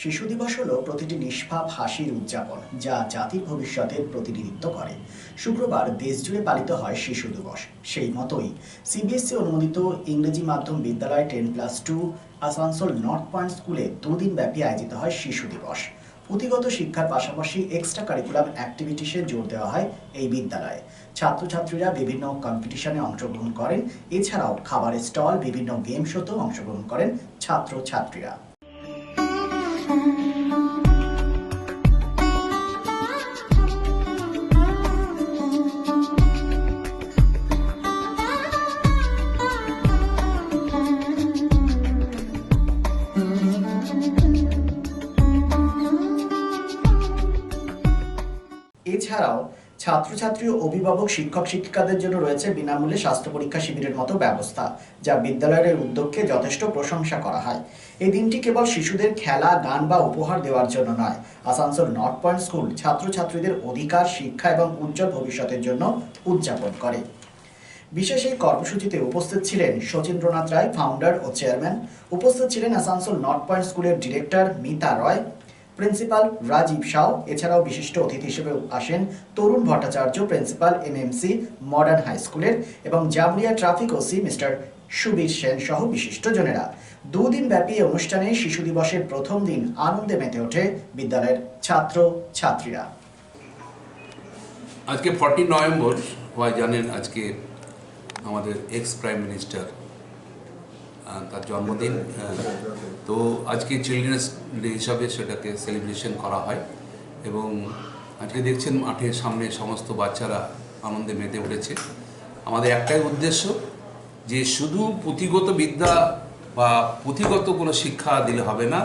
শিশু দিবস হলো প্রতিটি নিষ্পাপ হাসির উদযাপন, যা জাতির ভবিষ্যতের প্রতিনিধিত্ব করে। শুক্রবার দেশজুড়ে পালিত হয় শিশু দিবস। সেই মতোই সিবিএসসি অনুমোদিত ইংরেজি মাধ্যম বিদ্যালয় ten plus two Asansol north point স্কুলে দুদিন ব্যাপী আয়োজিত হয় শিশু দিবস। পুঁথিগত শিক্ষার পাশাপাশি এক্সট্রা কারিকুলাম অ্যাক্টিভিটিসে জোর দেওয়া হয় এই বিদ্যালয়ে। ছাত্রছাত্রীরা বিভিন্ন কম্পিটিশনে অংশগ্রহণ করেন। এছাড়াও খাবারের স্টল, বিভিন্ন গেম শোতেও অংশগ্রহণ করেন ছাত্রছাত্রীরা। এছাড়াও ছাত্রছাত্রী ও অভিভাবক শিক্ষক শিক্ষিকাদের জন্য রয়েছে বিনামূল্যে স্বাস্থ্য পরীক্ষা শিবিরের মতো ব্যবস্থা, যা বিদ্যালয়ের উদ্যোগকে যথেষ্ট প্রশংসা করা হয়। এই দিনটি কেবল শিশুদের খেলা, গান বা উপহার দেওয়ার জন্য নয়, আসানসোল নর্থ পয়েন্ট স্কুল ছাত্রছাত্রীদের অধিকার, শিক্ষা এবং উজ্জ্বল ভবিষ্যতের জন্য উদযাপন করে। বিশেষ এই কর্মসূচিতে উপস্থিত ছিলেন শচীন্দ্রনাথ রায় ফাউন্ডার ও চেয়ারম্যান উপস্থিত ছিলেন আসানসোল নর্থ পয়েন্ট স্কুলের ডিরেক্টর মিতা রয় প্রিন্সিপাল রাজীব সাউ, এছাড়াও বিশিষ্ট অতিথি হিসেবে আসেন Tarun Bhattacharya, principal MMC modern high স্কুলের এবং Jamuria traffic OC mister Subir Sen সহ বিশিষ্টজনেরা দুদিন ব্যাপী এই অনুষ্ঠানে শিশু দিবসের প্রথম দিন আনন্দে মেতে ওঠে বিদ্যালয়ের ছাত্র ছাত্রীরা। আজকে ফর্টি নভেম্বর সবাই জানেন আজকে আমাদের এক্স প্রাইম মিনিস্টার তার জন্মদিন আহ, তো আজকে চিলড্রেন্স ডে হিসাবে সেটাকে সেলিব্রেশন করা হয় এবং আজকে দেখছেন মাঠের সামনে সমস্ত বাচ্চারা আনন্দে মেতে উঠেছে। আমাদের একটাই উদ্দেশ্য যে শুধু পুঁথিগত বিদ্যা বা পুঁথিগত কোনো শিক্ষা দিলে হবে না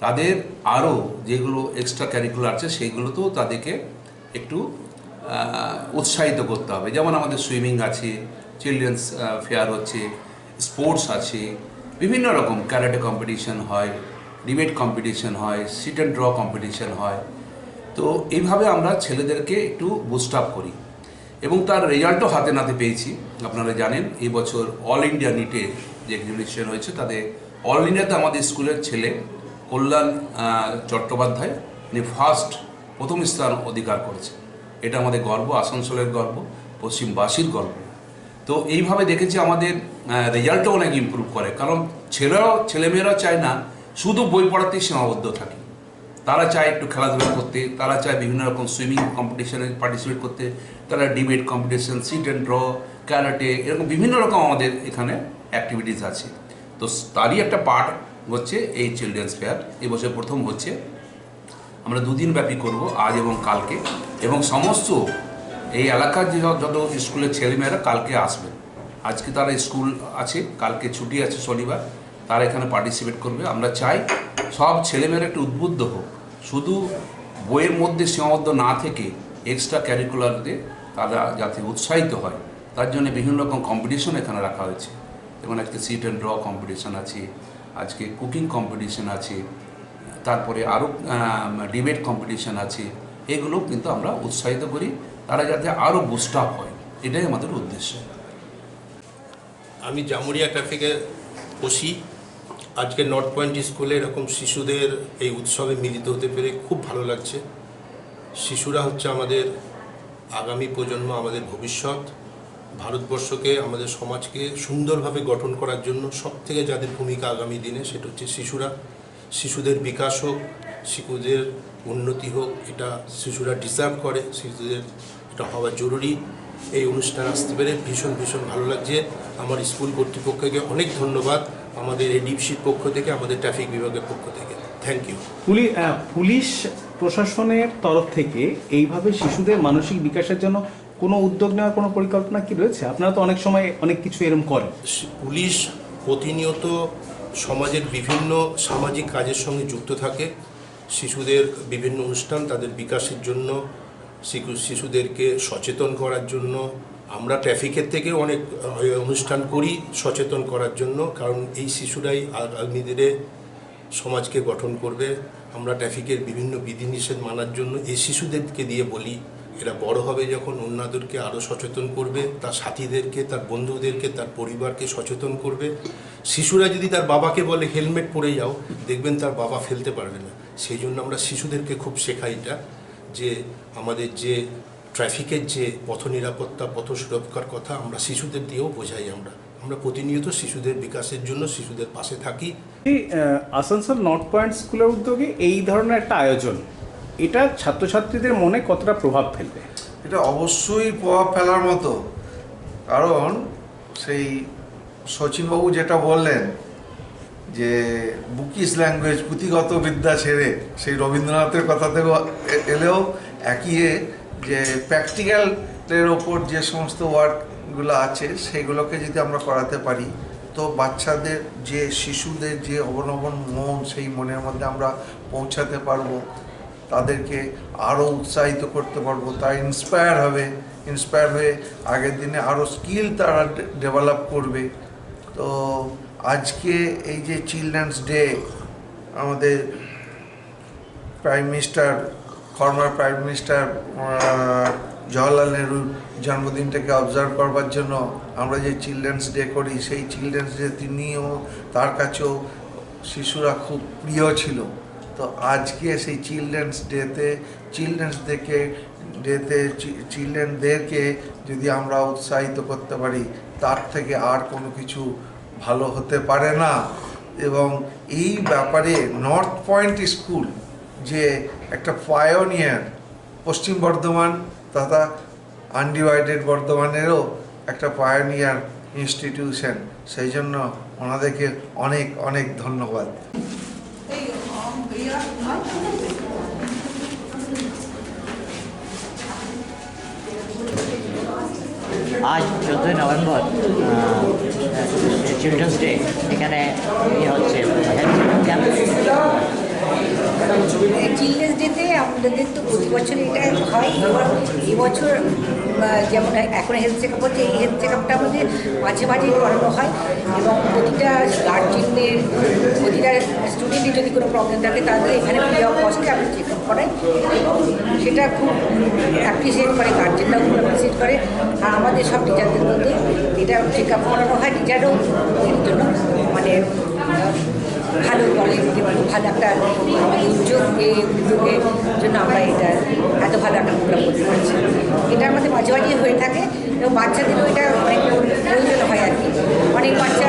তাদের আরও যেগুলো এক্সট্রা ক্যারিকুলার আছে সেইগুলোতেও তাদেরকে একটু উৎসাহিত করতে হবে। যেমন আমাদের সুইমিং আছে চিলড্রেন্স ফেয়ার হচ্ছে স্পোর্টস আছে বিভিন্ন রকম ক্যারাটে কম্পিটিশন হয় ডিবেট কম্পিটিশন হয় সিট অ্যান্ড ড্র কম্পিটিশন হয়। তো এইভাবে আমরা ছেলেদেরকে একটু বুস্ট আপ করি। এবং তার রেজাল্টও হাতে নাতে পেয়েছি, আপনারা জানেন, এই বছর অল ইন্ডিয়া নিটে যে এক্সিবিশন হয়েছে তাদের অল ইন্ডিয়াতে আমাদের স্কুলের ছেলে কল্যাণ চট্টোপাধ্যায়, উনি ফার্স্ট প্রথম স্থান অধিকার করেছে এটা আমাদের গর্ব, আসানসোলের গর্ব, পশ্চিমবাসীর গর্ব। তো এইভাবে দেখেছি আমাদের রেজাল্টও অনেক ইমপ্রুভ করে। কারণ ছেলেরাও, ছেলেমেয়েরা চায় না, শুধু বই পড়াতেই সীমাবদ্ধ থাকে। তারা চায় একটু খেলাধুলা করতে, তারা চায় বিভিন্ন রকম সুইমিং কম্পিটিশনে পার্টিসিপেট করতে, তারা debate competition sit and draw karate এরকম বিভিন্ন রকম আমাদের এখানে অ্যাক্টিভিটিস আছে। তো তারই একটা পার্ট হচ্ছে এই চিলড্রেন্স ফেয়ার এবছর প্রথম হচ্ছে। আমরা দুদিন ব্যাপী করব, আজ এবং কালকে। এবং সমস্ত এই এলাকার যে যত স্কুলের ছেলেমেয়েরা কালকে আসবে। আজকে তারা স্কুল আছে, কালকে ছুটি আছে শনিবার, তারা এখানে পার্টিসিপেট করবে। আমরা চাই সব ছেলেমেয়েরা একটু উদ্বুদ্ধ হোক। শুধু বইয়ের মধ্যে সীমাবদ্ধ না থেকে এক্সট্রা ক্যারিকুলারতে তারা যাতে উৎসাহিত হয়। তার জন্য বিভিন্ন রকম কম্পিটিশন এখানে রাখা হয়েছে। যেমন আজকে সিট অ্যান্ড ড্র কম্পিটিশন আছে, আজকে কুকিং কম্পিটিশন আছে, তারপরে আরও ডিবেট কম্পিটিশন আছে। এগুলো কিন্তু আমরা উৎসাহিত করি। তারা যাতে আরও বুস্ট আপ হয়, এটাই আমাদের উদ্দেশ্য। আমি জামুরিয়া ট্রাফিকে বসি। আজকে নর্থ পয়েন্ট স্কুলে এরকম শিশুদের এই উৎসবে মিলিত হতে পেরে খুব ভালো লাগছে। শিশুরা হচ্ছে আমাদের আগামী প্রজন্ম, আমাদের ভবিষ্যৎ, ভারতবর্ষকে, আমাদের সমাজকে সুন্দরভাবে গঠন করার জন্য সব থেকে যাদের ভূমিকা আগামী দিনে সেটা হচ্ছে শিশুরা। শিশুদের বিকাশ হোক, শিশুদের উন্নতি হোক, এটা শিশুরা ডিজার্ভ করে, শিশুদের হওয়া জরুরি। এই অনুষ্ঠান আসতে পেরে ভীষণ ভীষণ ভালো লাগছে। আমার স্কুল কর্তৃপক্ষকে অনেক ধন্যবাদ আমাদের এই ডিপসির পক্ষ থেকে আমাদের ট্রাফিক বিভাগের পক্ষ থেকে। থ্যাংক ইউ পুলিশ প্রশাসনের তরফ থেকে এইভাবে শিশুদের মানসিক বিকাশের জন্য কোনো উদ্যোগ নেওয়ার কোনো পরিকল্পনা কি রয়েছে? আপনারা তো অনেক সময় অনেক কিছু এরকম করেন। পুলিশ প্রতিনিয়ত সমাজের বিভিন্ন সামাজিক কাজের সঙ্গে যুক্ত থাকে। শিশুদের বিভিন্ন অনুষ্ঠান তাদের বিকাশের জন্য শিশুদেরকে সচেতন করার জন্য। আমরা ট্রাফিকের থেকে অনেক অনুষ্ঠান করি সচেতন করার জন্য, কারণ এই শিশুরাই আগামী সমাজকে গঠন করবে। আমরা ট্রাফিকের বিভিন্ন বিধিনিষেধ মানার জন্য এই শিশুদেরকে দিয়ে বলি, এরা বড় হবে যখন অন্যদেরকে আরও সচেতন করবে, তার সাথীদেরকে, তার বন্ধুদেরকে, তার পরিবারকে সচেতন করবে। শিশুরা যদি তার বাবাকে বলে হেলমেট পরে যাও, দেখবেন তার বাবা ফেলতে পারবে না। সেই জন্য আমরা শিশুদেরকে খুব শেখাই এটা। যে আমাদের যে ট্রাফিকের যে পথ নিরাপত্তা পথ সুরক্ষার কথা আমরা শিশুদের দিয়েও বোঝাই আমরা। আমরা প্রতিনিয়ত শিশুদের বিকাশের জন্য শিশুদের পাশে থাকি। এই আসানসোল নর্থ পয়েন্ট স্কুলের উদ্যোগে এই ধরনের একটা আয়োজন এটা ছাত্রছাত্রীদের মনে কতটা প্রভাব ফেলবে? এটা অবশ্যই প্রভাব ফেলার মতো। কারণ সেই শচীনবাবু যেটা বললেন যে বুকিস ল্যাঙ্গুয়েজ পুঁথিগত বিদ্যা ছেড়ে সেই রবীন্দ্রনাথের কথা থেকেও এলেও একই যে প্র্যাকটিক্যালের ওপর যে সমস্ত ওয়ার্কগুলো আছে সেগুলোকে যদি আমরা করাতে পারি, তো বাচ্চাদের যে, শিশুদের যে অবনবন মন সেই মনের মধ্যে আমরা পৌঁছাতে পারব, তাদেরকে আরও উৎসাহিত করতে পারব, তারা ইন্সপায়ার হবে ইন্সপায়ার হয়ে আগের দিনে আরও স্কিল তারা ডেভেলপ করবে। তো আজকে এই যে চিলড্রেন্স ডে, আমাদের prime minister, former prime minister Jawaharlal নেহরুর জন্মদিনটাকে অবজার্ভ করবার জন্য আমরা যে চিলড্রেন্স ডে করি, সেই চিলড্রেন্স ডে তিনিও, তার কাছেও শিশুরা খুব প্রিয় ছিল। তো আজকে সেই চিলড্রেন্স ডেতে, চিলড্রেন্স ডেকে, ডেতে চিলড্রেনদেরকে যদি আমরা উৎসাহিত করতে পারি তার থেকে আর কোনো কিছু ভালো হতে পারে না। এবং এই ব্যাপারে নর্থ পয়েন্ট স্কুল যে একটা পায়োনিয়ার পশ্চিম বর্ধমান তথা আনডিভাইডেড বর্ধমানেরও একটা পায়োনিয়ার ইনস্টিটিউশন সেই জন্য ওনাদেরকে অনেক অনেক ধন্যবাদ। আজ চোদ্দোই নভেম্বর চিলড্রেন্স ডে এখানে ইয়ে হচ্ছে চিলড্রেন্স ডেতে আমাদের তো প্রতি বছর এটা হয়, এবার এবছর যেমন এখন হেলথ চেক আপ হচ্ছে, এই হেলথ চেক আপটা আমাদের মাঝে মাঝে করানো হয়, এবং প্রতিটা গার্জেনদের প্রতিটা স্টুডেন্টের যদি কোনো প্রবলেম থাকে তাদের এখানে ফ্রি অফ কস্টে আমরা চেক আপ করাই এবং সেটা খুব অ্যাপ্রিসিয়েট করে গার্জেনরাও খুব অ্যাপ্রিসিয়েট করে। আর আমাদের সব টিচারদের মধ্যে এটা চেক আপ করানো হয় টিচারও এর জন্য মানে ভালো বলে ভালো একটা, আমাদের উদ্যোগ, এই উদ্যোগের জন্য আমরা এটা এত ভালো একটা প্রোগ্রাম করতে পারছি। এটা আমাদের মাঝে মাঝে হয়ে থাকে এবং বাচ্চাদেরও এটা অনেক প্রয়োজন হয় আর কি। অনেক বাচ্চা